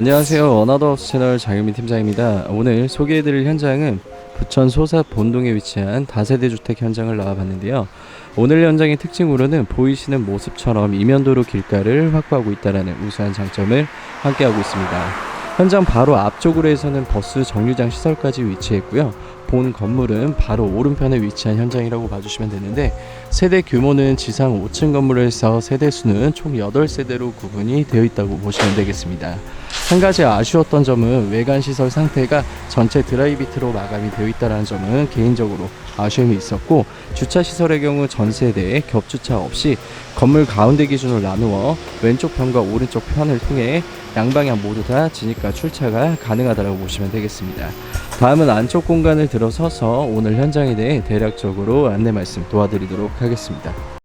안녕하세요. 어나더하우스 채널 장유민 팀장입니다. 오늘 소개해드릴 현장은 부천 소사 본동에 위치한 다세대 주택 현장을 나와봤는데요. 오늘 현장의 특징으로는 보이시는 모습처럼 이면도로 길가를 확보하고 있다는 우수한 장점을 함께하고 있습니다. 현장 바로 앞쪽으로 해서는 버스 정류장 시설까지 위치했고요. 본 건물은 바로 오른편에 위치한 현장이라고 봐주시면 되는데 세대 규모는 지상 5층 건물에서 세대 수는 총 8세대로 구분이 되어 있다고 보시면 되겠습니다. 한 가지 아쉬웠던 점은 외관 시설 상태가 전체 드라이비트로 마감이 되어 있다는 점은 개인적으로 아쉬움이 있었고 주차 시설의 경우 전 세 대에 겹주차 없이 건물 가운데 기준으로 나누어 왼쪽 편과 오른쪽 편을 통해 양방향 모두 다 진입과 출차가 가능하다고 보시면 되겠습니다. 다음은 안쪽 공간을 들어서서 오늘 현장에 대해 대략적으로 안내 말씀 도와드리도록 하겠습니다.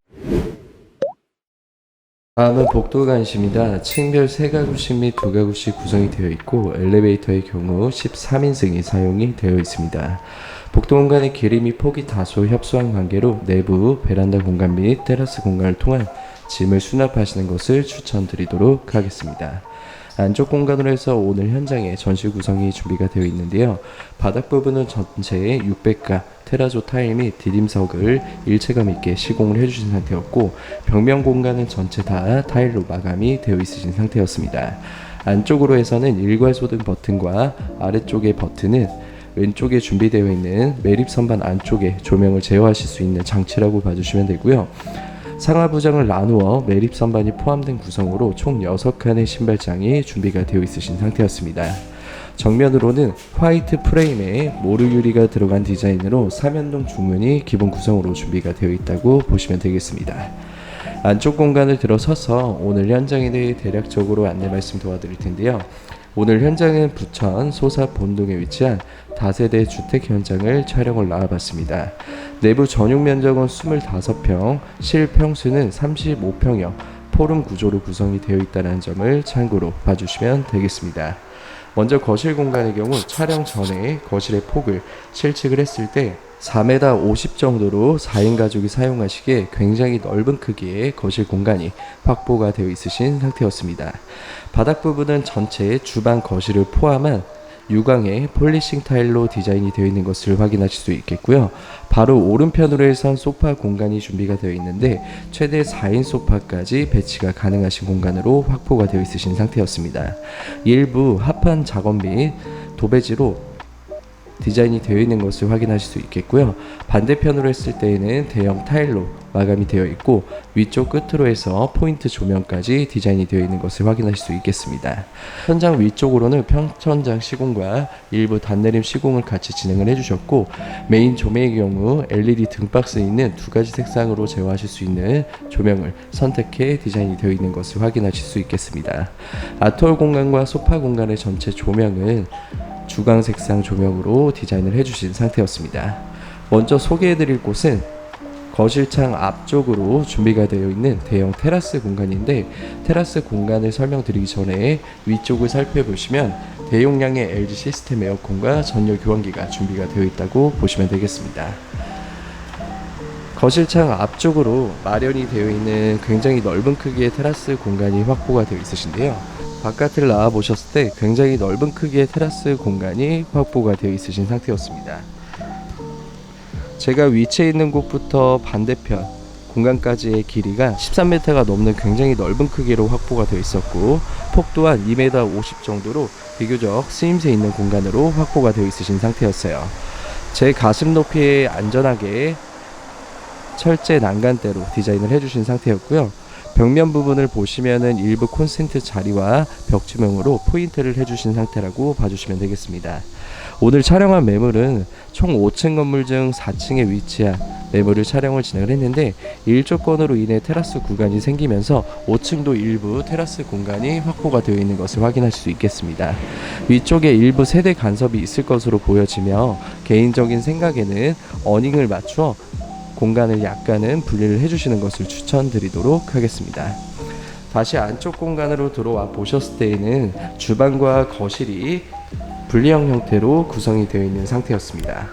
다음은 복도간입니다. 층별 3가구씩 및 2가구씩 구성이 되어 있고 엘리베이터의 경우 13인승이 사용이 되어 있습니다. 복도 공간의 길이 및 폭이 다소 협소한 관계로 내부 베란다 공간 및 테라스 공간을 통한 짐을 수납하시는 것을 추천드리도록 하겠습니다. 안쪽 공간으로 해서 오늘 현장에 전시 구성이 준비가 되어 있는데요. 바닥 부분은 전체에 600가 테라조 타일 및 디딤석을 일체감 있게 시공을 해주신 상태였고 벽면 공간은 전체 다 타일로 마감이 되어 있으신 상태였습니다. 안쪽으로 해서는 일괄 소등 버튼과 아래쪽의 버튼은 왼쪽에 준비되어 있는 매립 선반 안쪽에 조명을 제어하실 수 있는 장치라고 봐주시면 되고요. 상하 부장을 나누어 매립 선반이 포함된 구성으로 총 6칸의 신발장이 준비가 되어 있으신 상태였습니다. 정면으로는 화이트 프레임에 모루 유리가 들어간 디자인으로 삼연동 중문이 기본 구성으로 준비가 되어 있다고 보시면 되겠습니다. 안쪽 공간을 들어서서 오늘 현장에 대해 대략적으로 안내 말씀 도와드릴 텐데요. 오늘 현장은 부천 소사 본동에 위치한 다세대 주택 현장을 촬영을 나와봤습니다. 내부 전용 면적은 25평, 실평수는 35평여 포름 구조로 구성이 되어 있다는 점을 참고로 봐주시면 되겠습니다. 먼저 거실 공간의 경우 촬영 전에 거실의 폭을 실측을 했을 때 4m 50 정도로 4인 가족이 사용하시기에 굉장히 넓은 크기의 거실 공간이 확보가 되어 있으신 상태였습니다. 바닥 부분은 전체 주방 거실을 포함한 유광의 폴리싱 타일로 디자인이 되어 있는 것을 확인하실 수 있겠고요. 바로 오른편으로 해선 소파 공간이 준비가 되어 있는데 최대 4인 소파까지 배치가 가능하신 공간으로 확보가 되어 있으신 상태였습니다. 일부 합판 작업 및 도배지로 디자인이 되어 있는 것을 확인하실 수 있겠고요. 반대편으로 했을 때에는 대형 타일로 마감이 되어 있고 위쪽 끝으로 해서 포인트 조명까지 디자인이 되어 있는 것을 확인하실 수 있겠습니다. 현장 위쪽으로는 평천장 시공과 일부 단내림 시공을 같이 진행을 해주셨고 메인 조명의 경우 LED 등박스 있는 두 가지 색상으로 제어하실 수 있는 조명을 선택해 디자인이 되어 있는 것을 확인하실 수 있겠습니다. 아톨 공간과 소파 공간의 전체 조명은 주광 색상 조명으로 디자인을 해주신 상태였습니다. 먼저 소개해드릴 곳은 거실창 앞쪽으로 준비가 되어 있는 대형 테라스 공간인데 테라스 공간을 설명드리기 전에 위쪽을 살펴보시면 대용량의 LG 시스템 에어컨과 전열 교환기가 준비가 되어 있다고 보시면 되겠습니다. 거실창 앞쪽으로 마련이 되어 있는 굉장히 넓은 크기의 테라스 공간이 확보가 되어 있으신데요. 바깥을 나와 보셨을 때 굉장히 넓은 크기의 테라스 공간이 확보가 되어 있으신 상태였습니다. 제가 위치해 있는 곳부터 반대편 공간까지의 길이가 13m가 넘는 굉장히 넓은 크기로 확보가 되어 있었고 폭 또한 2m 50 정도로 비교적 쓰임새 있는 공간으로 확보가 되어 있으신 상태였어요. 제 가슴 높이에 안전하게 철제 난간대로 디자인을 해주신 상태였고요. 벽면 부분을 보시면은 일부 콘센트 자리와 벽 지명으로 포인트를 해주신 상태라고 봐주시면 되겠습니다. 오늘 촬영한 매물은 총 5층 건물 중 4층에 위치한 매물을 촬영을 진행을 했는데 일조건으로 인해 테라스 구간이 생기면서 5층도 일부 테라스 공간이 확보가 되어 있는 것을 확인하실 수 있겠습니다. 위쪽에 일부 세대 간섭이 있을 것으로 보여지며 개인적인 생각에는 어닝을 맞추어 공간을 약간은 분리를 해주시는 것을 추천드리도록 하겠습니다. 다시 안쪽 공간으로 들어와 보셨을 때에는 주방과 거실이 분리형 형태로 구성이 되어 있는 상태였습니다.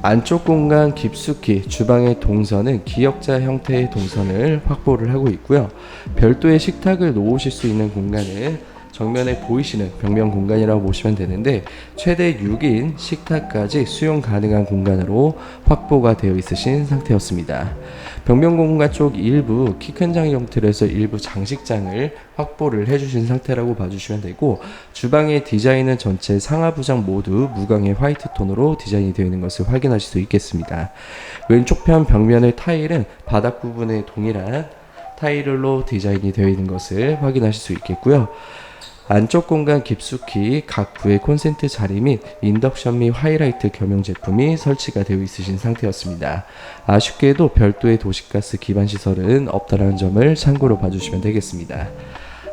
안쪽 공간 깊숙이 주방의 동선은 기역자 형태의 동선을 확보를 하고 있고요. 별도의 식탁을 놓으실 수 있는 공간은 정면에 보이시는 벽면 공간이라고 보시면 되는데 최대 6인 식탁까지 수용 가능한 공간으로 확보가 되어 있으신 상태였습니다. 벽면 공간 쪽 일부 키 큰 장 형태로 해서 일부 장식장을 확보를 해주신 상태라고 봐주시면 되고 주방의 디자인은 전체 상하부장 모두 무광의 화이트 톤으로 디자인이 되어 있는 것을 확인하실 수 있겠습니다. 왼쪽 편 벽면의 타일은 바닥 부분에 동일한 타일로 디자인이 되어 있는 것을 확인하실 수 있겠고요. 안쪽 공간 깊숙이 각 부의 콘센트 자리 및 인덕션 및 하이라이트 겸용 제품이 설치가 되어 있으신 상태였습니다. 아쉽게도 별도의 도시가스 기반 시설은 없다라는 점을 참고로 봐주시면 되겠습니다.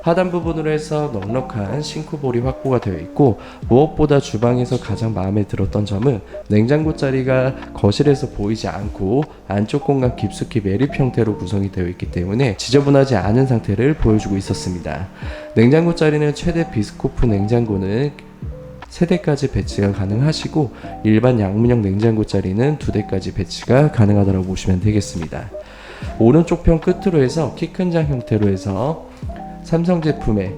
하단 부분으로 해서 넉넉한 싱크볼이 확보가 되어 있고 무엇보다 주방에서 가장 마음에 들었던 점은 냉장고 자리가 거실에서 보이지 않고 안쪽 공간 깊숙이 매립 형태로 구성이 되어 있기 때문에 지저분하지 않은 상태를 보여주고 있었습니다. 냉장고 자리는 최대 비스코프 냉장고는 세대까지 배치가 가능하시고 일반 양문형 냉장고 자리는 두대까지 배치가 가능하다고 보시면 되겠습니다. 오른쪽 편 끝으로 해서 키 큰 장 형태로 해서 삼성 제품의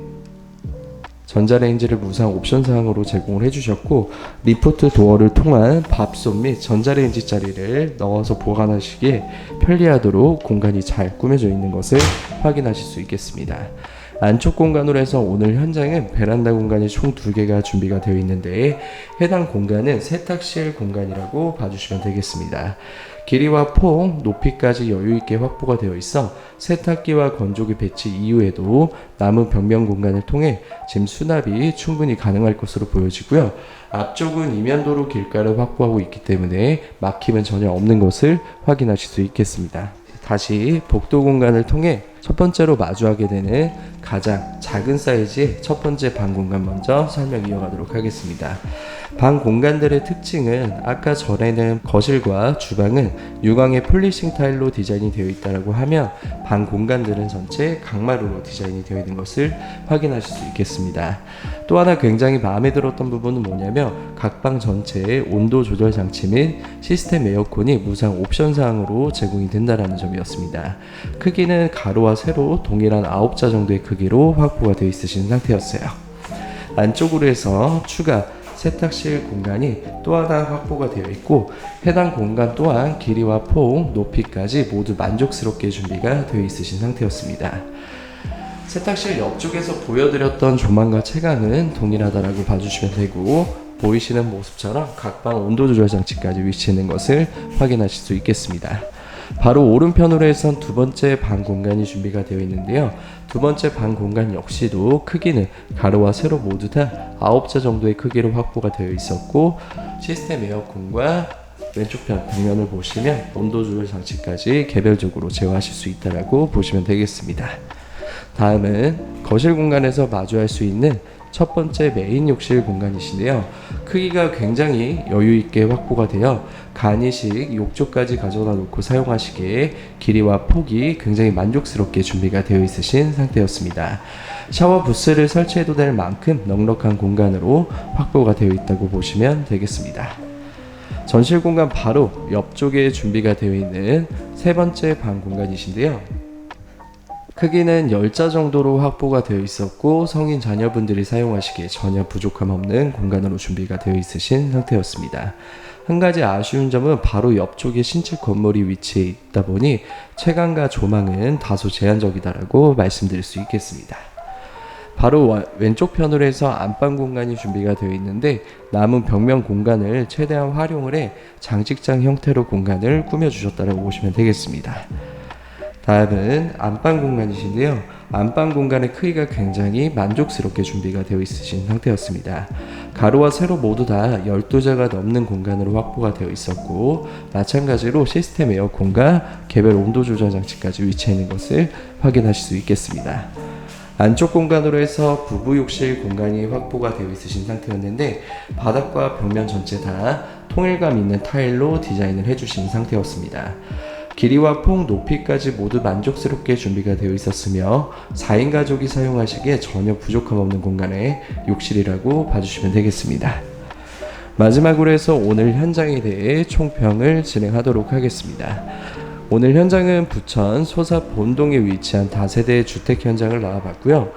전자레인지를 무상 옵션 사항으로 제공을 해주셨고 리포트 도어를 통한 밥솥 및 전자레인지 자리를 넣어서 보관하시기에 편리하도록 공간이 잘 꾸며져 있는 것을 확인하실 수 있겠습니다. 안쪽 공간으로 해서 오늘 현장은 베란다 공간이 총 두 개가 준비가 되어 있는데 해당 공간은 세탁실 공간이라고 봐주시면 되겠습니다. 길이와 폭, 높이까지 여유 있게 확보가 되어 있어 세탁기와 건조기 배치 이후에도 남은 벽면 공간을 통해 짐 수납이 충분히 가능할 것으로 보여지고요. 앞쪽은 이면도로 길가를 확보하고 있기 때문에 막힘은 전혀 없는 것을 확인하실 수 있겠습니다. 다시 복도 공간을 통해 첫 번째로 마주하게 되는 가장 작은 사이즈의 첫 번째 방 공간 먼저 설명 이어가도록 하겠습니다. 방 공간들의 특징은 아까 전에는 거실과 주방은 유광의 폴리싱 타일로 디자인이 되어 있다고 하면 방 공간들은 전체 강마루로 디자인이 되어 있는 것을 확인하실 수 있겠습니다. 또 하나 굉장히 마음에 들었던 부분은 뭐냐면 각 방 전체의 온도 조절 장치 및 시스템 에어컨이 무상 옵션 사항으로 제공이 된다는 점이었습니다. 크기는 가로와 세로 동일한 9자 정도의 크기로 확보가 되어 있으신 상태였어요. 안쪽으로 해서 추가 세탁실 공간이 또 하나 확보가 되어 있고 해당 공간 또한 길이와 폭, 높이까지 모두 만족스럽게 준비가 되어 있으신 상태였습니다. 세탁실 옆쪽에서 보여드렸던 조망과 채광은 동일하다라고 봐주시면 되고 보이시는 모습처럼 각방 온도 조절 장치까지 위치해 있는 것을 확인하실 수 있겠습니다. 바로 오른편으로 해선 두 번째 방 공간이 준비가 되어 있는데요. 두 번째 방 공간 역시도 크기는 가로와 세로 모두 다 9자 정도의 크기로 확보가 되어 있었고 시스템 에어컨과 왼쪽 편 벽면을 보시면 온도 조절 장치까지 개별적으로 제어하실 수 있다라고 보시면 되겠습니다. 다음은 거실 공간에서 마주할 수 있는 첫 번째 메인 욕실 공간이신데요. 크기가 굉장히 여유 있게 확보가 되어 간이식 욕조까지 가져다 놓고 사용하시기에 길이와 폭이 굉장히 만족스럽게 준비가 되어 있으신 상태였습니다. 샤워 부스를 설치해도 될 만큼 넉넉한 공간으로 확보가 되어 있다고 보시면 되겠습니다. 전실 공간 바로 옆쪽에 준비가 되어 있는 세 번째 방 공간이신데요. 크기는 10자 정도로 확보가 되어 있었고 성인 자녀분들이 사용하시기에 전혀 부족함 없는 공간으로 준비가 되어 있으신 상태였습니다. 한 가지 아쉬운 점은 바로 옆쪽에 신축 건물이 위치해 있다 보니 채광과 조망은 다소 제한적이다라고 말씀드릴 수 있겠습니다. 바로 와- 왼쪽 편으로 해서 안방 공간이 준비가 되어 있는데 남은 벽면 공간을 최대한 활용을 해 장식장 형태로 공간을 꾸며 주셨다고 보시면 되겠습니다. 다음은 안방 공간이신데요. 안방 공간의 크기가 굉장히 만족스럽게 준비가 되어 있으신 상태였습니다. 가로와 세로 모두 다 12자가 넘는 공간으로 확보가 되어 있었고 마찬가지로 시스템 에어컨과 개별 온도 조절 장치까지 위치해 있는 것을 확인하실 수 있겠습니다. 안쪽 공간으로 해서 부부 욕실 공간이 확보가 되어 있으신 상태였는데 바닥과 벽면 전체 다 통일감 있는 타일로 디자인을 해주신 상태였습니다. 길이와 폭, 높이까지 모두 만족스럽게 준비가 되어 있었으며 4인 가족이 사용하시기에 전혀 부족함 없는 공간의 욕실이라고 봐주시면 되겠습니다. 마지막으로 해서 오늘 현장에 대해 총평을 진행하도록 하겠습니다. 오늘 현장은 부천 소사 본동에 위치한 다세대 주택 현장을 나와봤고요.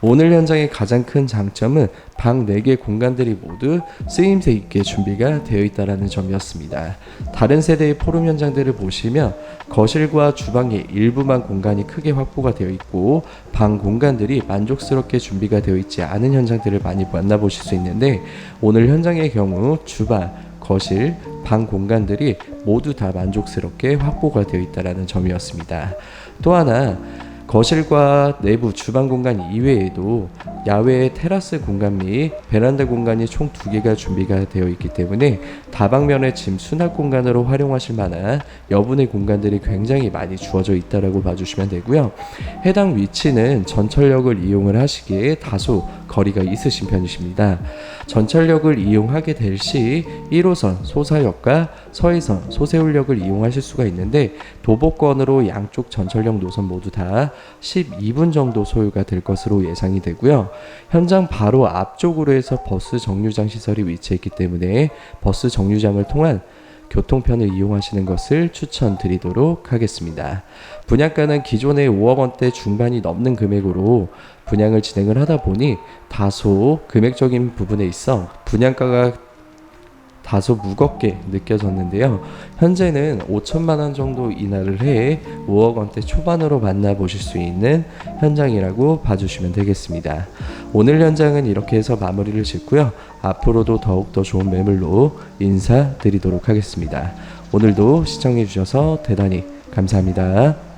오늘 현장의 가장 큰 장점은 방 4개 공간들이 모두 쓰임새 있게 준비가 되어 있다는 점이었습니다. 다른 세대의 포럼 현장들을 보시면 거실과 주방의 일부만 공간이 크게 확보가 되어 있고 방 공간들이 만족스럽게 준비가 되어 있지 않은 현장들을 많이 만나보실 수 있는데 오늘 현장의 경우 주방, 거실, 방 공간들이 모두 다 만족스럽게 확보가 되어 있다는 점이었습니다. 또 하나 거실과 내부 주방 공간 이외에도 야외 테라스 공간 및 베란다 공간이 총 두 개가 준비가 되어 있기 때문에 다방면의 짐 수납 공간으로 활용하실 만한 여분의 공간들이 굉장히 많이 주어져 있다라고 봐주시면 되고요. 해당 위치는 전철역을 이용을 하시기에 다소 거리가 있으신 편이십니다. 전철역을 이용하게 될 시 1호선 소사역과 서해선 소세울역을 이용하실 수가 있는데 도보권으로 양쪽 전철역 노선 모두 다 12분 정도 소요가 될 것으로 예상이 되고요. 현장 바로 앞쪽으로 해서 버스 정류장 시설이 위치해 있기 때문에 버스 정류장을 통한 교통편을 이용하시는 것을 추천드리도록 하겠습니다. 분양가는 기존의 5억 원대 중반이 넘는 금액으로 분양을 진행을 하다 보니 다소 금액적인 부분에 있어 분양가가 다소 무겁게 느껴졌는데요. 현재는 5천만 원 정도 인하를 해 5억 원대 초반으로 만나보실 수 있는 현장이라고 봐주시면 되겠습니다. 오늘 현장은 이렇게 해서 마무리를 짓고요. 앞으로도 더욱더 좋은 매물로 인사드리도록 하겠습니다. 오늘도 시청해 주셔서 대단히 감사합니다.